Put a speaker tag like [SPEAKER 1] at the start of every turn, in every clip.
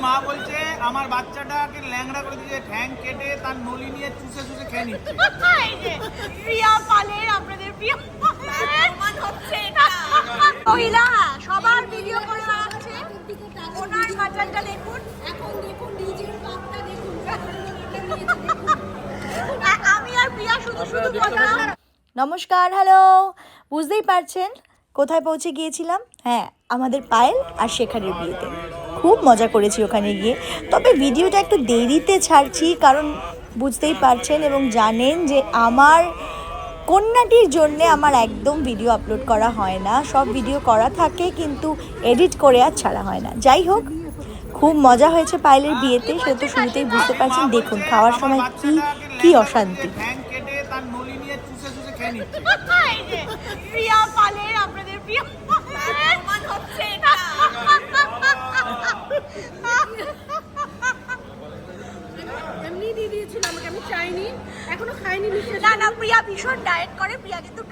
[SPEAKER 1] মা?
[SPEAKER 2] বলছে আমার বাচ্চাটাকে ল্যাংড়া করে দিয়ে ঠ্যাং কেটে তার নলি নিয়ে চুষে চুষে খেয়ে নিচ্ছে।
[SPEAKER 1] প্রিয়া পালের আপনাদের প্রিয়া মহিলা সবার ভিডিও করে বেড়াচ্ছে ওনার মাটনটা দেখুন।
[SPEAKER 3] এখন দেখুন নিজের পাপটা দেখুন
[SPEAKER 1] আ- আমি আর প্রিয়া শুধু শুধু কথা
[SPEAKER 4] নমস্কার হ্যালো বুঝতেই পারছেন কোথায় পৌঁছে গিয়েছিলাম? হ্যাঁ আমাদের পায়েল আর শেখারের বিয়েতে। খুব মজা করেছি ওখানে গিয়ে। তবে ভিডিওটা একটু দেরিতে ছাড়ছি কারণ বুঝতেই পারছেন এবং জানেন যে আমার কন্যাটির জন্যে আমার একদম ভিডিও আপলোড করা হয় না। সব ভিডিও করা থাকে কিন্তু এডিট করে আর ছাড়া হয় না। যাই হোক, খুব মজা হয়েছে পায়েলের বিয়েতে। সে তো শুরুতেই বুঝতে পারছেন, দেখুন, খাওয়ার সময় কি কি অশান্তি।
[SPEAKER 2] নিয়ে চুষে চুষে খেয়ে নিচ্ছে।
[SPEAKER 1] এই যে প্রিয়া পালের আপনাদের প্রিয়া হচ্ছে
[SPEAKER 3] এমনি দিয়ে দিয়েছিল আমাকে আমি চাইনি এখনও খাইনি
[SPEAKER 1] না না প্রিয়া ভীষণ ডায়েট করে প্রিয়া কিন্তু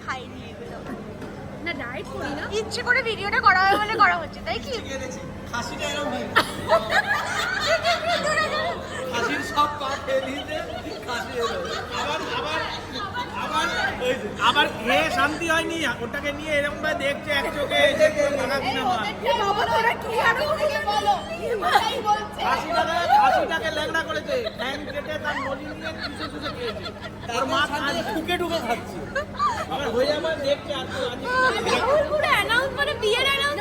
[SPEAKER 1] এগুলো।
[SPEAKER 3] না ডায়েট করি না।
[SPEAKER 1] ইচ্ছে করে ভিডিওটা করা বলে করা হচ্ছে তাই কি?
[SPEAKER 2] খাসিটা এরকম। খাসির সব পা খেয়ে দিয়েছে খাসি এলো। আবার আবার আবার ওই যে, আবার খেয়ে শান্তি হয়নি ওটাকে নিয়ে এরকম ভাবে দেখছে এক চোখে যে পুরো মাথা কিনা মার।
[SPEAKER 3] বাবা তোরা কি আরও বলো
[SPEAKER 2] খাসিটাকে খাসিটাকে ল্যাংড়া করেছে। ঠ্যাং কেটে তার নলি নিয়ে চুষে চুষে খেয়েছে। তার মা ঠুকে ঠুকে খাচ্ছে। আবার হয়ে আবার দেখছে আর
[SPEAKER 1] পুরো অ্যানাউন্স মানে বিয়ের অ্যানাউন্স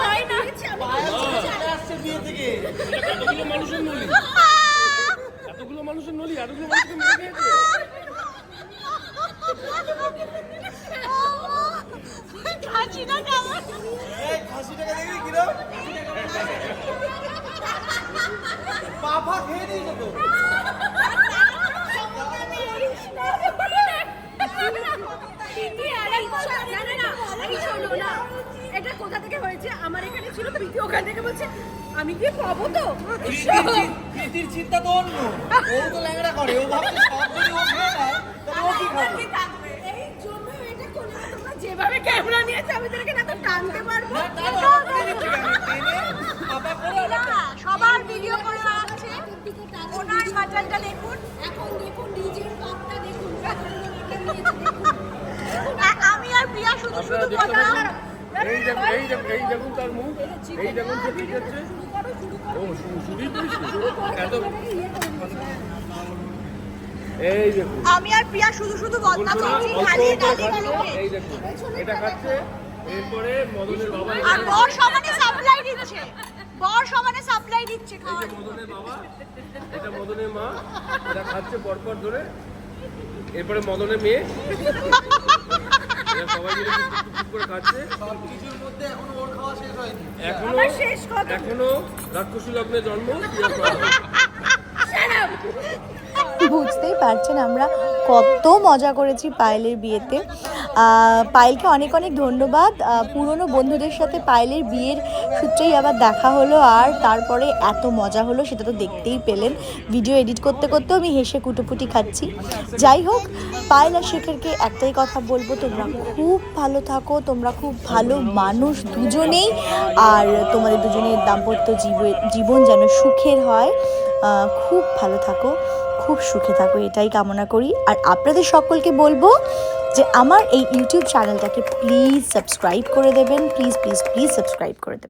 [SPEAKER 1] হয় না।
[SPEAKER 2] আসছে বিয়ে থেকে।
[SPEAKER 5] মানুষের নলি এতগুলো মানুষের নলি এতগুলো মানুষকে মেরে খেয়েছে
[SPEAKER 1] খাসিটা কেমন
[SPEAKER 2] এই খাসিটাকে দেখবি কিরম
[SPEAKER 3] কোথা থেকে হয়েছে আমার এখানে ছিল প্রীতি ওখান থেকে আমি কি পাবো তো
[SPEAKER 2] প্রীতির নেয়
[SPEAKER 3] এই জন্য এটা যেভাবে ক্যামেরা নিয়েছে আমি তোদেরকে না তো টানতে পারব
[SPEAKER 2] বাবা করে
[SPEAKER 1] মহিলা সবার ভিডিও করে বেড়াচ্ছে ওনার দেখুন।
[SPEAKER 3] এখন দেখুন নিজের পাপটা দেখুন
[SPEAKER 1] আমি আর প্রিয়া শুধু শুধু কথা
[SPEAKER 5] এই দেখুন এই দেখুন এই দেখুন তার মুখ। এই দেখুন সে কি করছে? ও শু- এত এই দেখুন।
[SPEAKER 1] আমি আর প্রিয়া শুধু শুধু বদনাম করছি খালি গালি গালি
[SPEAKER 5] এই দেখুন। এটা খাচ্ছে এরপরে মদনের বাবা
[SPEAKER 1] আর বর সমানে সাপ্লাই দিচ্ছে। বর সমানে সাপ্লাই দিচ্ছে খাওয়ার।
[SPEAKER 5] মদনের বাবা এটা মদনের মা এটা খাচ্ছে পরপর ধরে। এরপরে মদনের মেয়ে। সবাই মিলে টুক টুক টুক করে খাচ্ছে।
[SPEAKER 2] সব মধ্যে এখনও ওর খাওয়া শেষ হয়নি।
[SPEAKER 3] এখনও শেষ কথা।
[SPEAKER 5] এখনও রাক্ষসী লগ্নে জন্ম।
[SPEAKER 4] বুঝতেই পারছেন আমরা কত মজা করেছি পায়েলের বিয়েতে। পায়েলকে অনেক অনেক ধন্যবাদ। পুরনো বন্ধুদের সাথে পায়েলের বিয়ের সূত্রেই আবার দেখা হলো আর তারপরে এত মজা হলো সেটা তো দেখতেই পেলেন। ভিডিও এডিট করতে করতেও আমি হেসে কুটোপুটি খাচ্ছি। যাই হোক, পায়েল আর শেখরকে একটাই কথা বলব, তোমরা খুব ভালো থাকো, তোমরা খুব ভালো মানুষ দুজনেই, আর তোমাদের দুজনের দাম্পত্য জীব- জীবন যেন সুখের হয়। খুব ভালো থাকো, খুব সুখে থাকো, এটাই কামনা করি। আর আপনাদের সকলকে বলব যে আমার এই ইউটিউব চ্যানেলটাকে প্লিজ সাবস্ক্রাইব করে দেবেন প্লিজ প্লিজ প্লিজ সাবস্ক্রাইব করে দেবেন।